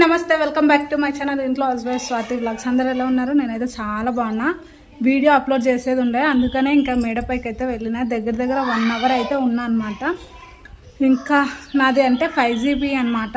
Welcome back to my channel ఇంట్లో husband Swathi blogs అందరూ ఎలా ఉన్నారు? నేనైతే చాలా బాగున్నా. వీడియో అప్లోడ్ చేసేది ఉండే. అందుకనే ఇంకా మేడపైకి అయితే వెళ్ళిన. దగ్గర దగ్గర వన్ అవర్ అయితే ఉన్నా అనమాట ఇంకా నాది అంటే ఫైవ్ జీబీ అనమాట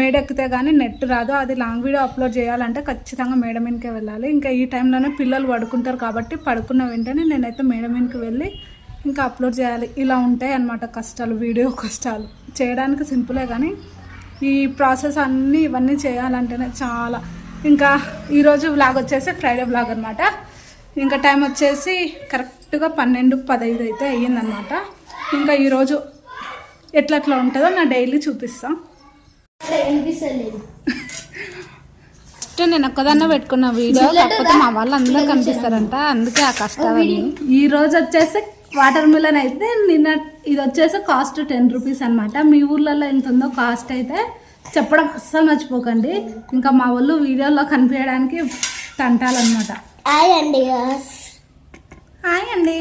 మేడ ఎక్కితే కానీ నెట్ రాదు. అది లాంగ్ వీడియో అప్లోడ్ చేయాలంటే ఖచ్చితంగా మేడ మీదకే వెళ్ళాలి. ఇంకా ఈ టైంలోనే పిల్లలు పడుకుంటారు కాబట్టి పడుకున్న వెంటనే నేనైతే మేడ మీదకి వెళ్ళి ఇంకా అప్లోడ్ చేయాలి. ఇలా ఉంటాయి అన్నమాట కష్టాలు వీడియో కష్టాలు. చేయడానికి సింపులే కానీ ఈ ప్రాసెస్ అన్నీ ఇవన్నీ చేయాలంటేనే చాలా. ఇంకా ఈరోజు వ్లాగ్ వచ్చేసి ఫ్రైడే వ్లాగ్ అనమాట ఇంకా టైం వచ్చేసి కరెక్ట్గా పన్నెండు పదహైదు అయితే అయ్యిందనమాట ఇంకా ఈరోజు ఎట్లా ఎట్లా ఉంటుందో నా డైలీ వినిపిస్తలేదు ఫస్ట్ నేను ఒక్కదాన్నే పెట్టుకున్న వీడియో కాకపోతే మా వాళ్ళు అందరూ కనిపిస్తారంట అందుకే ఆ కష్టాలన్నీ. ఈ రోజు వచ్చేసి వాటర్ మిలన్ అయితే నిన్న ఇది వచ్చేసి కాస్ట్ టెన్ రూపీస్ అనమాట మీ ఊర్లలో ఎంత ఉందో కాస్ట్ అయితే చెప్పడం అస్సలు మర్చిపోకండి. ఇంకా మా వాళ్ళు వీడియోలో కనిపించడానికి తంటాలన్నమాట. హాయ్ అండి హాయ్ అండి.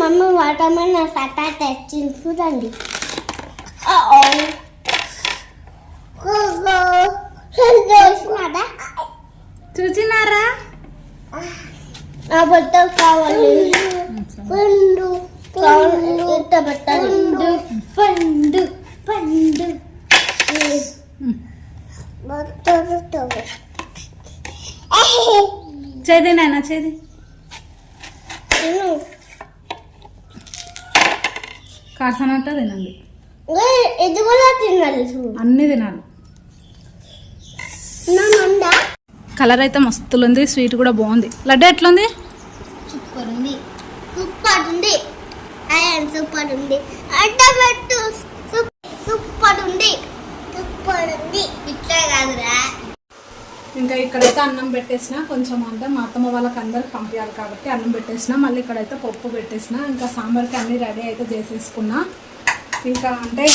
మమ్మీ వాటర్ సటా తెచ్చింది చూడండి చూసినారా చూసినారా నా బట్ట కావాలి. పండు ఎంత పెట్టాలి? పండు పండు చేది నాయన చేది. కాసనట్ట తినండి. ఇది కూడా తినాలి చూడు. అన్నీ తినాలి. కలర్ అయితే మస్తులుంది స్వీట్ కూడా బాగుంది. లడ్డు ఎట్లుంది? సూపర్ ఉంది. సూపర్ ఉంది. అయ్యన్ సూపర్ ఉంది. అడ్డబెట్టు సూపర్ ఉంది. సూపర్ ఉంది. ఇట్లా కాదురా. ఇంకా ఇక్కడైతే అన్నం పెట్టేసిన కొంచెం అంటే మా అత్తమ్మ వాళ్ళకి అందరికి పంపించాలి కాబట్టి అన్నం పెట్టేసిన మళ్ళీ ఇక్కడైతే పప్పు పెట్టేసిన ఇంకా సాంబార్కి అన్నీ రెడీ అయితే చేసేసుకున్నా. ఇంకా అంటే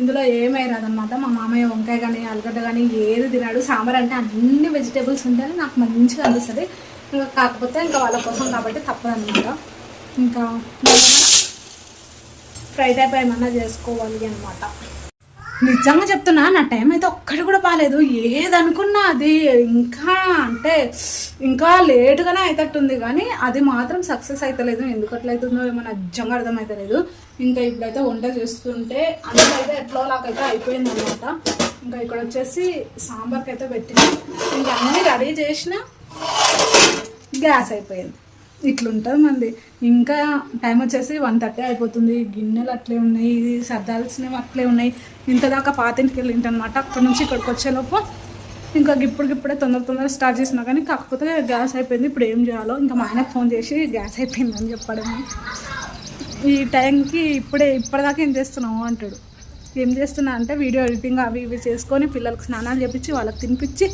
ఇందులో ఏమైరాదనమాట మా మామయ్య వంకాయ కానీ ఆలుగడ్డ కానీ ఏది తినాడు. సాంబార్ అంటే అన్ని వెజిటేబుల్స్ ఉంటేనే నాకు మంచిగా అనిపిస్తుంది. ఇంకా కాకపోతే ఇంకా వాళ్ళ కోసం కాబట్టి తప్పదనమాట ఇంకా ఫ్రై టైప్ ఏమన్నా చేసుకోవాలి అనమాట నిజంగా చెప్తున్నా నా టైం అయితే ఒక్కటి కూడా బాగాలేదు ఏదనుకున్నా అది ఇంకా అంటే ఇంకా లేటుగానే అవుతట్టుంది కానీ అది మాత్రం సక్సెస్ అవుతలేదు ఎందుకు అట్లయితుందో ఏమో నిజంగా అర్థమవుతలేదు ఇంకా ఇప్పుడైతే వంట చేస్తుంటే అందులో అయితే ఎట్లా లాకైతే అయిపోయింది అనమాట ఇంకా ఇక్కడ వచ్చేసి సాంబార్కి అయితే పెట్టిన. ఇంకా అన్నీ రెడీ చేసిన. గ్యాస్ అయిపోయింది. ఇట్లుంటుంది మంది. ఇంకా టైం వచ్చేసి వన్ థర్టీ అయిపోతుంది. గిన్నెలు అట్లే ఉన్నాయి ఇది సర్దాల్సినవి అట్లే ఉన్నాయి. ఇంత దాకా పాతింటికి ఇంటికి వెళ్ళింటనమాట. అక్కడ నుంచి ఇక్కడికి వచ్చేలోపు ఇంకా ఇప్పటికిప్పుడే తొందర తొందర స్టార్ట్ చేసినా కానీ కాకపోతే గ్యాస్ అయిపోయింది. ఇప్పుడు ఏం చేయాలో ఇంకా మా ఆయనకు ఫోన్ చేసి గ్యాస్ అయిపోయిందని చెప్పడమే. ఈ టైంకి ఇప్పుడే ఇప్పటిదాకా ఏం చేస్తున్నావు అంటాడు. ఏం చేస్తున్నా అంటే వీడియో ఎడిటింగ్ అవి ఇవి చేసుకొని పిల్లలకు స్నానాలు చేపించి వాళ్ళకి తినిపించి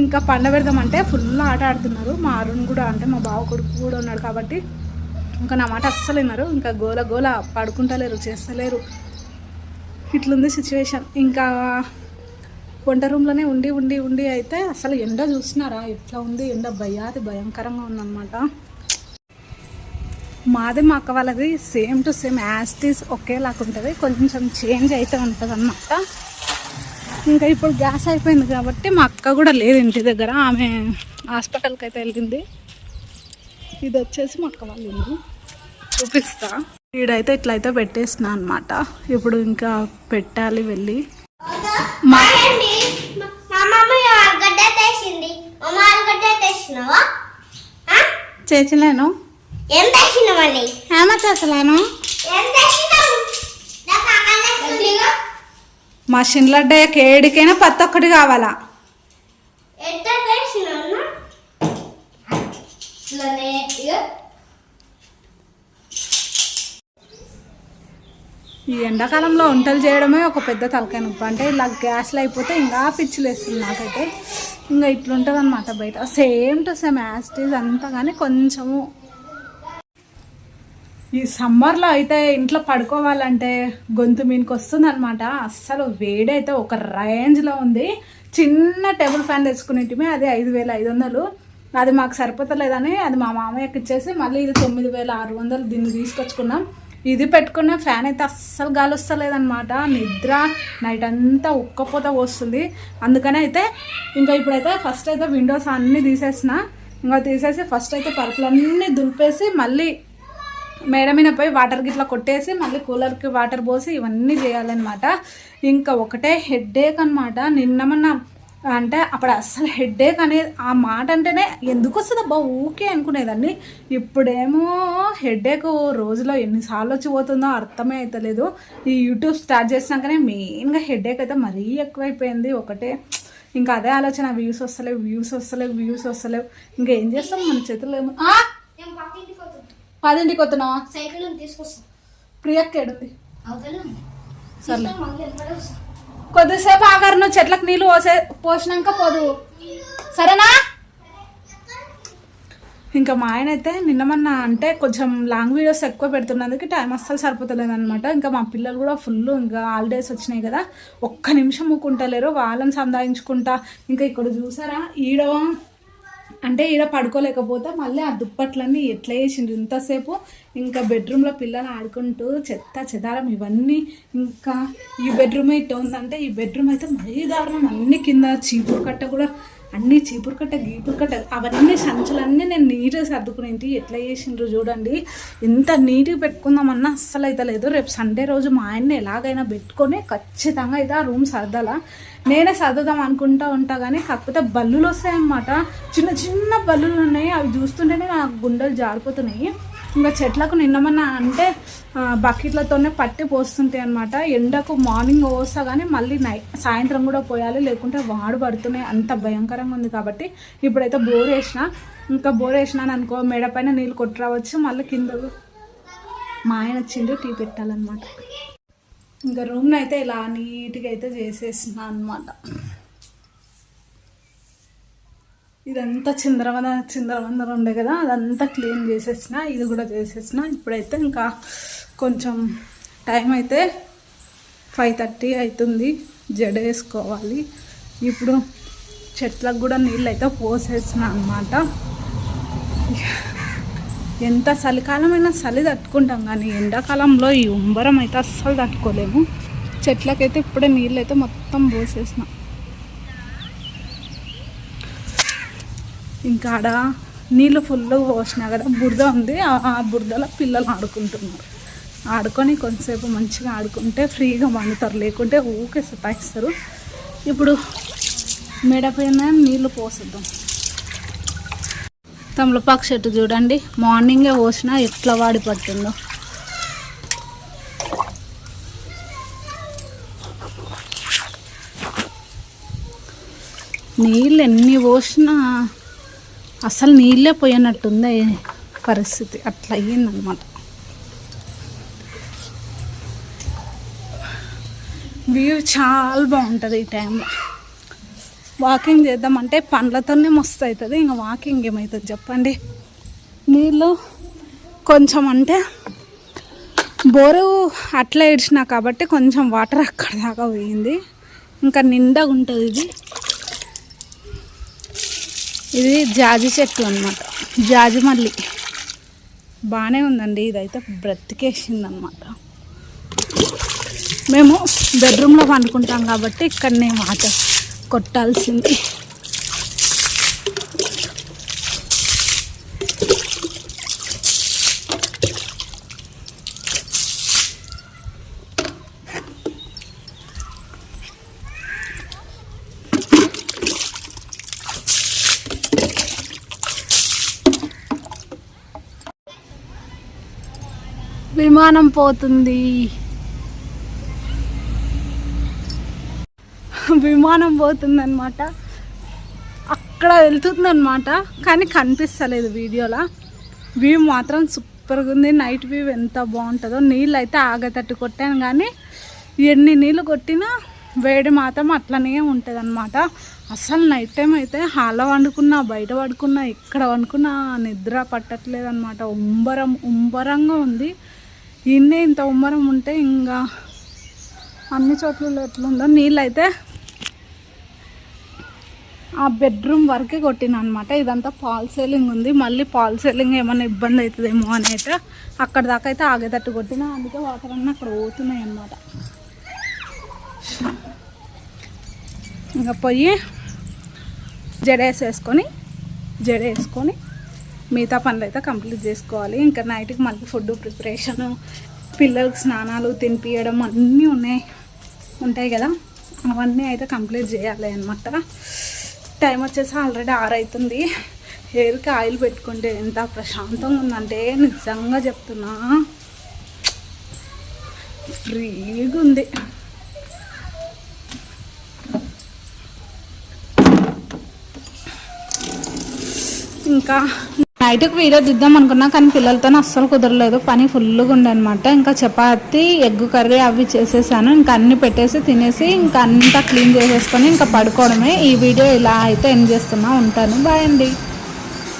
ఇంకా పండ పెడదామంటే ఫుల్ ఆట ఆడుతున్నారు. మా అరుణ్ కూడా అంటే మా బావ కొడుకు కూడా ఉన్నాడు కాబట్టి ఇంకా నా మాట అస్సలు విన్నారు ఇంకా గోల గోల పడుకుంటలేరు చేస్తలేరు. ఇట్లుంది సిచ్యువేషన్ ఇంకా వంట రూమ్లోనే ఉండి ఉండి ఉండి అయితే అసలు ఎండ చూసినారా? ఎట్లా ఉంది? ఎండ భయాది భయంకరంగా ఉందన్నమాట. మాది మా అక్క వాళ్ళది సేమ్ టు సేమ్ యాస్టీస్ ఒకేలాగా ఉంటుంది. కొంచెం చేంజ్ అయితే ఉంటుంది అన్నమాట ఇంకా ఇప్పుడు గ్యాస్ అయిపోయింది కాబట్టి మా అక్క కూడా లేదు ఇంటి దగ్గర. ఆమె హాస్పిటల్కి అయితే వెళ్ళింది. ఇది వచ్చేసి మా అక్క వాళ్ళ ఇల్లు. చూపిస్తా. ఈడైతే ఇట్లయితే పెట్టేసిన అనమాట ఇప్పుడు ఇంకా పెట్టాలి వెళ్ళి. మా? చేసినాను. ఏం తెచ్చినావని తెచ్చినావు ఆకలేస్తుంది. మా కేడికైనా పత్తి ఒక్కటి కావాలా? ఈ ఎండాకాలంలో వంటలు చేయడమే ఒక పెద్ద తలకాయ నొప్పి. అంటే ఇలా గ్యాస్లో అయిపోతే ఇంకా పిచ్చిలు వేస్తుంది నాకైతే. ఇంకా ఇట్లుంటుంది అనమాట బయట. సేమ్ టు సేమ్ యాస్టీజ్ అంతా కానీ కొంచెము ఈ సమ్మర్లో అయితే ఇంట్లో పడుకోవాలంటే గొంతు మీనికి వస్తుంది అనమాట అస్సలు వేడైతే ఒక రేంజ్లో ఉంది. చిన్న టేబుల్ ఫ్యాన్ తెచ్చుకునేటిమే అది ఐదు వేల ఐదు వందలు. అది మాకు సరిపోతలేదని అది మా మామయ్యకి ఇచ్చేసి మళ్ళీ ఇది తొమ్మిది వేల ఆరు వందలు దీన్ని తీసుకొచ్చుకున్నాం. ఇది పెట్టుకున్న ఫ్యాన్ అయితే అస్సలు గాలి వస్తలేదనమాట నిద్ర నైట్ అంతా ఉక్కపోత వస్తుంది అందుకని అయితే ఇంకా ఇప్పుడైతే ఫస్ట్ అయితే విండోస్ అన్నీ తీసేసిన. ఇంకా తీసేసి ఫస్ట్ అయితే పరుపులన్నీ దులిపేసి మళ్ళీ మేడ మీద పోయి వాటర్ గిట్లా కొట్టేసి మళ్ళీ కూలర్కి వాటర్ పోసి ఇవన్నీ చేయాలన్నమాట. ఇంకా ఒకటే హెడ్ఏక్ అనమాట నిన్న మొన్న అంటే అప్పుడు అస్సలు హెడ్ఏక్ అనేది ఆ మాట అంటేనే ఎందుకు వస్తుంది అబ్బా? ఊకే అనుకునేదాన్ని. ఇప్పుడేమో హెడ్ఏక్ రోజులో ఎన్నిసార్లు వచ్చి పోతుందో అర్థమే అవుతలేదు ఈ యూట్యూబ్ స్టార్ట్ చేసినాకనే మెయిన్గా హెడ్ఏక్ అయితే మరీ ఎక్కువైపోయింది. ఒకటే ఇంకా అదే ఆలోచన వ్యూస్ వస్తలేవు వ్యూస్ వస్తలేవు వ్యూస్ వస్తలేవు. ఇంకా ఏం చేస్తాం మన చేతుల్లో ఏమో పదింటికి వస్తున్నావా సైకిల్ తీసుకొస్తాను ప్రియక్క ఏడుంది. సర్లే. కొద్దిసేపు ఆగారు నువ్వు చెట్లకు నీళ్ళు పోసే పోసినాక పోదు. సరేనా? ఇంకా మా ఆయన అయితే నిన్న మొన్న అంటే కొంచెం లాంగ్ వీడియోస్ ఎక్కువ పెడుతున్నందుకు టైం అస్సలు సరిపోతలేదు అనమాట ఇంకా మా పిల్లలు కూడా ఫుల్ ఇంకా హాలిడేస్ వచ్చినాయి కదా. ఒక్క నిమిషం ఊకుంటలేరు వాళ్ళని సంధాయించుకుంటా ఇంకా ఇక్కడ చూసారా ఈడ అంటే ఈడ పడుకోలేకపోతే మళ్ళీ ఆ దుప్పట్లన్నీ ఎట్లా వేసిండ్రు ఇంతసేపు ఇంకా బెడ్రూమ్లో పిల్లలు ఆడుకుంటూ చెత్త చెదారం ఇవన్నీ ఇంకా ఈ బెడ్రూమ్ ఇట్లా ఉందంటే ఈ బెడ్రూమ్ అయితే మరీ దారుణం. అన్ని కింద చీపురు కట్ట కూడా అన్ని చీపురు కట్ట గీపురు కట్ట అవన్నీ సంచులన్నీ నేను నీట్గా సర్దుకునేంటి ఎట్లా చేసిండ్రు చూడండి. ఎంత నీట్గా పెట్టుకుందామన్నా అస్సలు అయితే లేదు. రేపు సండే రోజు మా ఆయన్ని ఎలాగైనా పెట్టుకొని ఖచ్చితంగా అయితే ఆ రూమ్ సర్దాలా. నేనే సర్దుదాం అనుకుంటా ఉంటా కానీ కాకపోతే బల్లులు వస్తాయన్నమాట. చిన్న చిన్న బల్లులు ఉన్నాయి. అవి చూస్తుంటేనే నాకు గుండెలు జారిపోతున్నాయి. ఇంకా చెట్లకు నిన్నమన్నా అంటే బకెట్లతోనే పట్టి పోస్తుంటాయి అనమాట ఎండకు మార్నింగ్ పోస్తా కానీ మళ్ళీ నై సాయంత్రం కూడా పోయాలి. లేకుంటే వాడు పడుతున్నాయి అంత భయంకరంగా ఉంది కాబట్టి ఇప్పుడైతే బోర్ వేసిన ఇంకా బోర్ వేసినాను అనుకో మెడ పైన నీళ్ళు కొట్టురావచ్చు మళ్ళీ కింద మా ఆయన వచ్చిండు టీ పెట్టాలన్నమాట. ఇంకా రూమ్ని అయితే ఇలా నీట్గా అయితే చేసేసిన అనమాట ఇదంతా చిందరవంద చిందరవందర ఉండే కదా అదంతా క్లీన్ చేసేసిన ఇది కూడా చేసేసిన. ఇప్పుడైతే ఇంకా కొంచెం టైం అయితే ఫైవ్ థర్టీ అవుతుంది జడ వేసుకోవాలి. ఇప్పుడు చెట్లకు కూడా నీళ్ళు అయితే పోసేసిన అనమాట ఎంత చలికాలమైనా చలి తట్టుకుంటాం కానీ ఎండాకాలంలో ఈ ఉంబరం అయితే అస్సలు తట్టుకోలేము. చెట్లకైతే ఇప్పుడే నీళ్ళు అయితే మొత్తం పోసేసిన. ఇంకా ఆడ నీళ్ళు ఫుల్గా పోసినా కదా బురద ఉంది. ఆ- బురదలో పిల్లలు ఆడుకుంటున్నారు. ఆడుకొని కొంతసేపు మంచిగా ఆడుకుంటే ఫ్రీగా వండుతారు. లేకుంటే ఊకే సతాయిస్తారు. ఇప్పుడు మెడపైన నీళ్ళు పోసిద్దాం. తమలపాకు చెట్టు చూడండి. మార్నింగే పోసినా ఎట్లా వాడి పడుతుందో. నీళ్ళు ఎన్ని పోసినా అసలు నీళ్ళే పోయినట్టుంది పరిస్థితి. అట్లా అయ్యిందనమాట. వ్యూ చాలా బాగుంటుంది ఈ టైంలో వాకింగ్ చేద్దామంటే పండ్లతోనే మస్తు అవుతుంది ఇంకా వాకింగ్ ఏమవుతుంది చెప్పండి? నీళ్ళు కొంచెం అంటే బోరు అట్లా ఇడిచినా కాబట్టి కొంచెం వాటర్ అక్కడ దాకా పోయింది. ఇంకా నిండా ఉంటుంది ఇది. ఇది జాజి చెట్టు అనమాట జాజి మల్లి. బాగానే ఉందండి. ఇదైతే బ్రతికేసింది అనమాట మేము బెడ్రూమ్లో పండుకుంటాం కాబట్టి ఇక్కడనే మాట కొట్టాల్సింది. విమానం పోతుంది. విమానం పోతుందన్నమాట. అక్కడ వెళ్తుందన్నమాట కానీ కనిపిస్తలేదు వీడియోలో. వ్యూ మాత్రం సూపర్గా ఉంది నైట్ వ్యూ ఎంత బాగుంటుందో. నీళ్ళు అయితే ఆగతట్టు కొట్టాను కానీ ఎన్ని నీళ్ళు కొట్టినా వేడి మాత్రం అట్లనే ఉంటుంది అనమాట అసలు నైట్ టైం అయితే హాల్లో వండుకున్నా బయట పడుకున్నా ఎక్కడ వండుకున్నా నిద్ర పట్టట్లేదు అనమాట ఉంబరం ఉంబరంగా ఉంది. ఇన్నే ఇంత ఉమ్మరం ఉంటే ఇంకా అన్ని చోట్ల ఎట్లుందో నీళ్ళైతే ఆ బెడ్రూమ్ వరకే కొట్టిన అనమాట ఇదంతా పాల్ సేలింగ్ ఉంది. మళ్ళీ పాల్ సేలింగ్ ఏమైనా ఇబ్బంది అవుతుందేమో అని అయితే అక్కడ దాకా అయితే ఆగేటట్టు కొట్టిన. అందుకే వాటర్ అన్నీ అక్కడ పోతున్నాయి అన్నమాట. ఇంకా పోయి జడేసేసుకొని జడేసుకొని మిగతా పనులు అయితే కంప్లీట్ చేసుకోవాలి. ఇంకా నైట్కి మళ్ళీ ఫుడ్ ప్రిపరేషను పిల్లలకు స్నానాలు తినిపించడం అన్నీ ఉన్నాయి. ఉంటాయి కదా? అవన్నీ అయితే కంప్లీట్ చేయాలి అనమాట టైం వచ్చేసి ఆల్రెడీ ఆరైతుంది హెయిర్కి ఆయిల్ పెట్టుకుంటే ఎంత ప్రశాంతంగా ఉందంటే నిజంగా చెప్తున్నా. ఫ్రీగా ఉంది. ఇంకా నైట్కి వీడియో దిద్దాం అనుకున్నా కానీ పిల్లలతో అస్సలు కుదరలేదు. పని ఫుల్గా ఉండే అనమాట ఇంకా చపాతి ఎగ్ కర్రీ అవి చేసేసాను. ఇంకా అన్ని పెట్టేసి తినేసి ఇంకా అంతా క్లీన్ చేసేసుకొని ఇంకా పడుకోవడమే. ఈ వీడియో ఇలా అయితే ఎండ్ చేస్తున్నా. ఉంటాను. బాయ్ అండి.